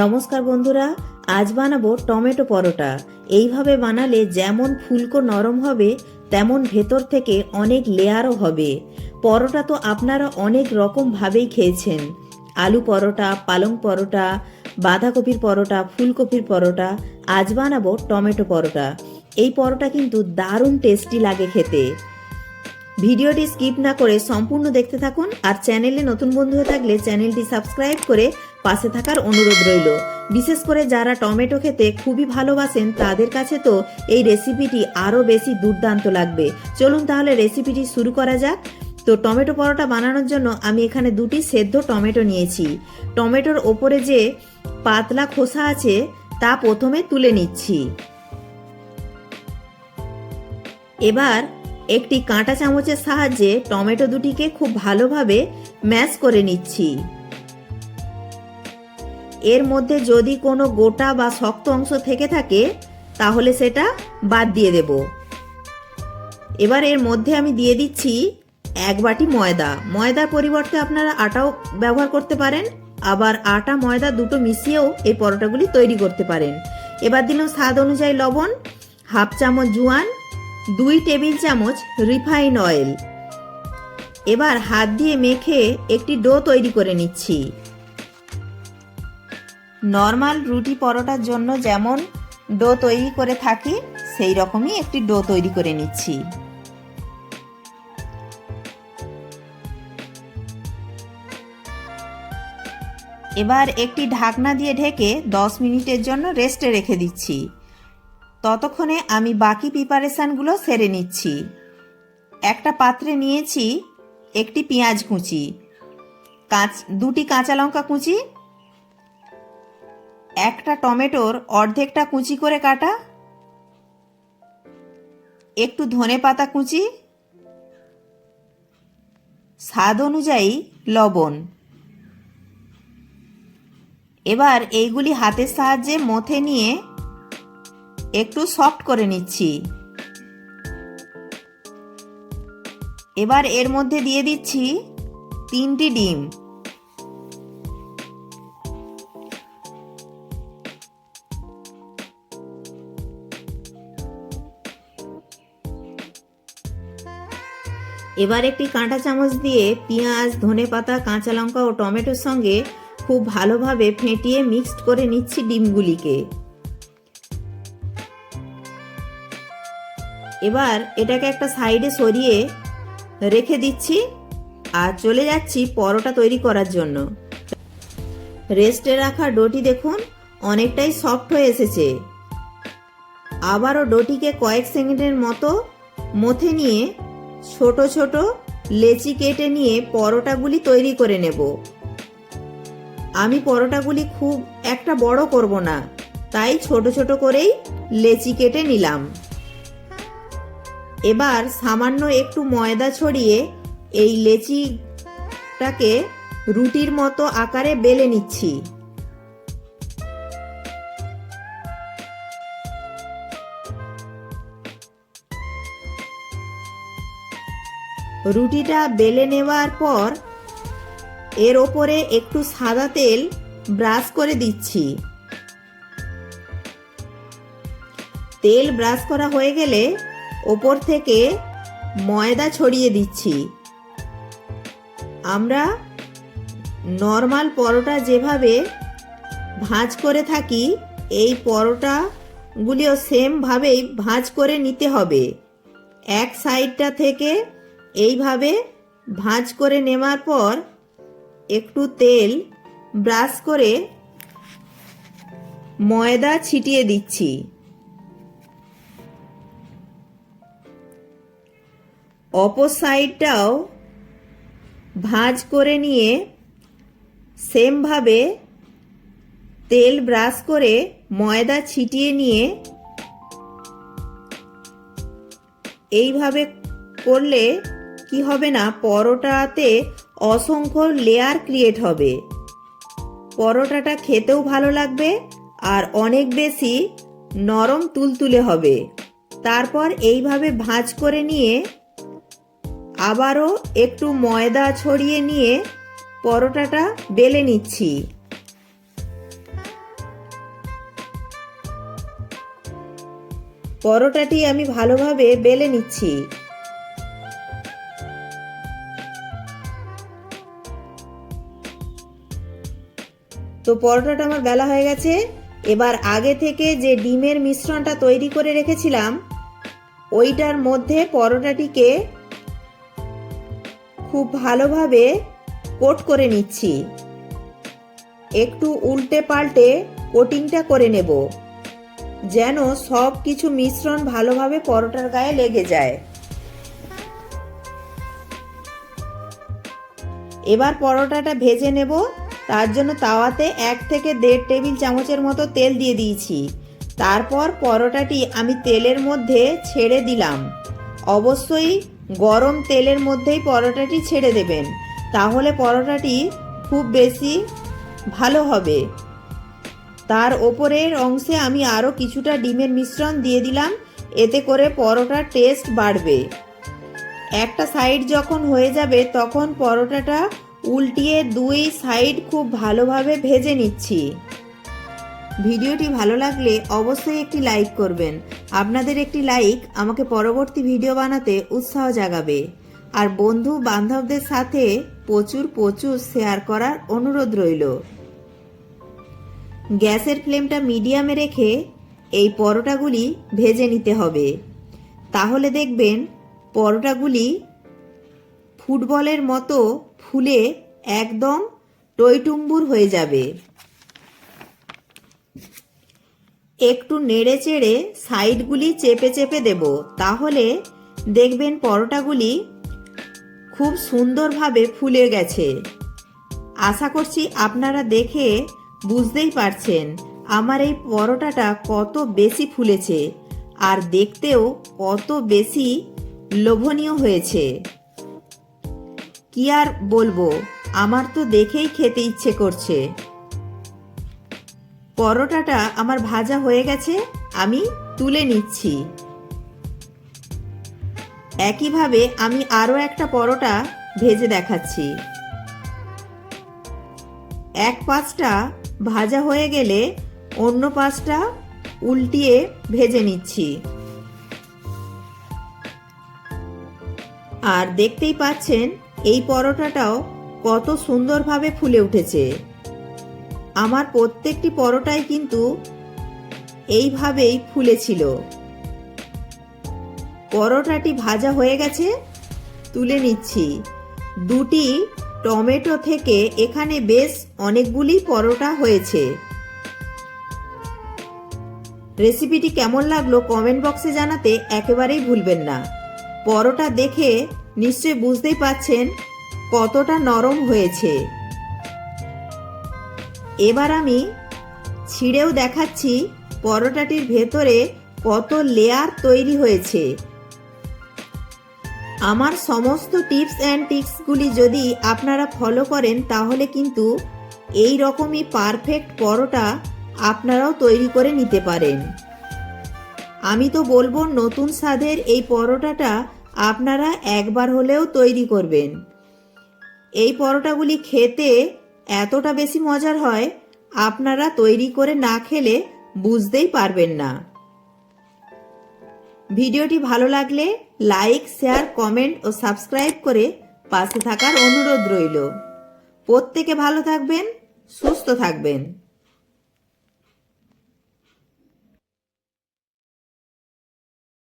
নমস্কার বন্ধুরা, আজ বানাবো টমেটো পরোটা। এইভাবে বানালে যেমন ফুলকো নরম হবে, তেমন ভেতর থেকে অনেক লেয়ারও হবে। পরোটা তো আপনারা অনেক রকম ভাবেই খেয়েছেন। আলু পরোটা, পালং পরোটা, বাঁধাকপির পরোটা, ফুলকপির পরোটা, আজ বানাবো টমেটো পরোটা। এই পরোটা কিন্তু দারুণ টেস্টি লাগে খেতে। ভিডিওটি স্কিপ না করে সম্পূর্ণ দেখতে থাকুন আর চ্যানেলে নতুন বন্ধু হয়ে থাকলে চ্যানেলটি সাবস্ক্রাইব করে পাশে থাকার অনুরোধ রইল। বিশেষ করে যারা টমেটো খেতে খুবই ভালোবাসেন, তাদের কাছে তো এই রেসিপিটি আরও বেশি দুর্দান্ত লাগবে। চলুন তাহলে রেসিপিটি শুরু করা যাক। তো টমেটো পরোটা বানানোর জন্য আমি এখানে দুটি সেদ্ধ টমেটো নিয়েছি। টমেটোর ওপরে যে পাতলা খোসা আছে, তা প্রথমে তুলে নিচ্ছি। এবার একটি কাঁটা চামচের সাহায্যে টমেটো দুটিকে খুব ভালোভাবে ম্যাশ করে নিচ্ছি। এর মধ্যে যদি কোনো গোটা বা শক্ত অংশ থেকে থাকে, তাহলে সেটা বাদ দিয়ে দেব। এবার এর মধ্যে আমি দিয়ে দিচ্ছি এক বাটি ময়দা। ময়দার পরিবর্তে আপনারা আটাও ব্যবহার করতে পারেন। আবার আটা, ময়দা দুটো মিশিয়েও এই পরোটাগুলি তৈরি করতে পারেন। এবার দিলাম স্বাদ অনুযায়ী লবণ, হাফ চামচ জোয়ান, দুই টেবিল চামচ রিফাইন অয়েল। এবার হাত দিয়ে মেখে একটি ডো তৈরি করে নিচ্ছি। নর্মাল রুটি পরোটার জন্য যেমন ডো তৈরি করে থাকি, সেই রকমই একটি ডো তৈরি করে নিচ্ছি। এবার একটি ঢাকনা দিয়ে ঢেকে দশ মিনিটের জন্য রেস্টে রেখে দিচ্ছি। ততক্ষণে আমি বাকি প্রিপারেশানগুলো সেরে নিচ্ছি। একটা পাত্রে নিয়েছি একটি পেঁয়াজ কুচি, কাঁচ, দুটি কাঁচা লঙ্কা কুচি একটা টমেটোর অর্ধেকটা কুচি করে কাটা। একটু ধনে পাতা কুচি। স্বাদ অনুযায়ী লবণ। এবার এইগুলি হাতের সাহায্যে মথে নিয়ে একটু সফট করে নিচ্ছি। এবার এর মধ্যে দিয়ে দিচ্ছি তিনটি ডিম। এবার একটি কাঁটা চামচ দিয়ে পেঁয়াজ, ধনে পাতা, কাঁচা লঙ্কা ও টমেটোর সঙ্গে খুব ভালোভাবে ফেটিয়ে মিক্সড করে নিচ্ছি ডিমগুলিকে। এবার এটাকে একটা সাইডে সরিয়ে রেখে দিচ্ছি আর চলে যাচ্ছি পরোটা তৈরি করার জন্য। রেস্টে রাখা ডোটি দেখুন, অনেকটাই সফট হয়ে এসেছে। আবারও ডোটিকে কয়েক সেকেন্ডের মতো মথে নিয়ে ছোট ছোট লেচি কেটে নিয়ে পরোটাগুলি তৈরি করে নেব। আমি পরোটাগুলি খুব একটা বড় করব না, তাই ছোট ছোট করেই লেচি কেটে নিলাম। এবার সামান্য একটু ময়দা ছড়িয়ে এই লেচিটাকে রুটির মতো আকারে বেলে নিচ্ছি। রুটিটা বেলে নেওয়ার পর এর ওপরে একটু সাদা তেল ব্রাশ করে দিচ্ছি। তেল ব্রাশ করা হয়ে গেলে ওপর থেকে ময়দা ছড়িয়ে দিচ্ছি। আমরা নর্মাল পরোটা যেভাবে ভাঁজ করে থাকি, এই পরোটাগুলিও সেমভাবেই ভাঁজ করে নিতে হবে। এক সাইডটা থেকে এইভাবে ভাঁজ করে নেওয়ার পর একটু তেল ব্রাশ করে ময়দা ছিটিয়ে দিচ্ছি। অপর সাইডটাও ভাঁজ করে নিয়ে সেমভাবে তেল ব্রাশ করে ময়দা ছিটিয়ে নিয়ে এইভাবে করলে কি হবে না, পরোটাতে অসংখ্য লেয়ার ক্রিয়েট হবে। পরোটাটা খেতেও ভালো লাগবে আর অনেক বেশি নরম তুলতুলে হবে। তারপর এইভাবে ভাঁজ করে নিয়ে আবারও একটু ময়দা ছড়িয়ে নিয়ে পরোটাটা বেলে নিচ্ছি। পরোটাটি আমি ভালোভাবে বেলে নিচ্ছি। তো পরোটাটা আমার বেলা হয়ে গেছে। এবার আগে থেকে যে ডিমের মিশ্রণটা তৈরি করে রেখেছিলাম, ওইটার মধ্যে পরোটাটিকে খুব ভালোভাবে কোট করে নিচ্ছি। একটু উল্টে পাল্টে কোটিংটা করে নেব, যেন সব কিছু মিশ্রণ ভালোভাবে পরোটার গায়ে লেগে যায়। এবার পরোটাটা ভেজে নেব। তার জন্য তাওয়াতে এক থেকে দেড় টেবিল চামচের মতো তেল দিয়ে দিয়েছি। তারপর পরোটাটি আমি তেলের মধ্যে ছেড়ে দিলাম। অবশ্যই গরম তেলের মধ্যেই পরোটাটি ছেড়ে দেবেন। তাহলে পরোটাটি খুব বেশি ভালো হবে। তার ওপরের অংশে আমি আরও কিছুটা ডিমের মিশ্রণ দিয়ে দিলাম। এতে করে পরোটার টেস্ট বাড়বে। একটা সাইড যখন হয়ে যাবে, তখন পরোটাটা উল্টিয়ে দুই সাইড খুব ভালোভাবে ভেজে নিচ্ছি। ভিডিওটি ভালো লাগলে অবশ্যই একটি লাইক করবেন। আপনাদের একটি লাইক আমাকে পরবর্তী ভিডিও বানাতে উৎসাহ জাগাবে। আর বন্ধু বান্ধবদের সাথে প্রচুর প্রচুর শেয়ার করার অনুরোধ রইল। গ্যাসের ফ্লেমটা মিডিয়ামে রেখে এই পরোটাগুলি ভেজে নিতে হবে। তাহলে দেখবেন পরোটাগুলি ফুটবলের মতো ফুলে একদম টইটুম্বুর হয়ে যাবে। একটু নেড়ে চেড়ে সাইডগুলি চেপে চেপে দেব। তাহলে দেখবেন পরোটাগুলি খুব সুন্দরভাবে ফুলে গেছে। আশা করছি আপনারা দেখে বুঝতেই পারছেন আমার এই পরোটাটা কত বেশি ফুলেছে। আর দেখতেও কত বেশি লোভনীয় হয়েছে। কি আর বলব? আমার তো দেখেই খেতে ইচ্ছে করছে। পরোটাটা আমার ভাজা হয়ে গেছে, আমি তুলে নিচ্ছি। একইভাবে আমি আরও একটা পরোটা ভেজে দেখাচ্ছি। এক পাঁচটা ভাজা হয়ে গেলে অন্য পাঁচটা উল্টিয়ে ভেজে নিচ্ছি। আর দেখতেই পাচ্ছেন এই পরোটাটাও কত সুন্দরভাবে ফুলে উঠেছে। আমার প্রত্যেকটি পরোটাই কিন্তু এইভাবেই ফুলেছিল। পরোটাটি ভাজা হয়ে গেছে, তুলে নিচ্ছি। দুটি টমেটো থেকে এখানে বেশ অনেকগুলি পরোটা হয়েছে। রেসিপিটি কেমন লাগল কমেন্ট বক্সে জানাতে একেবারেই ভুলবেন না। পরোটা দেখে নিশ্চয় বুঝতেই পাচ্ছেন কতটা নরম হয়েছে। এবার আমি ছিঁড়েও দেখাচ্ছি পরোটাটির ভেতরে কত লেয়ার তৈরি হয়েছে। আমার সমস্ত টিপস অ্যান্ড টিক্সগুলি যদি আপনারা ফলো করেন, তাহলে কিন্তু এই রকমই পারফেক্ট পরোটা আপনারাও তৈরি করে নিতে পারেন। আমি তো বলব, নতুন স্বাদের এই পরোটাটা আপনারা একবার হলেও তৈরি করবেন। এই পরোটাগুলি খেতে এতটা বেশি মজার হয়, আপনারা তৈরি করে না খেলে বুঝতেই পারবেন না। ভিডিওটি ভালো লাগলে লাইক, শেয়ার, কমেন্ট ও সাবস্ক্রাইব করে পাশে থাকার অনুরোধ রইল। প্রত্যেকে ভালো থাকবেন, সুস্থ থাকবেন।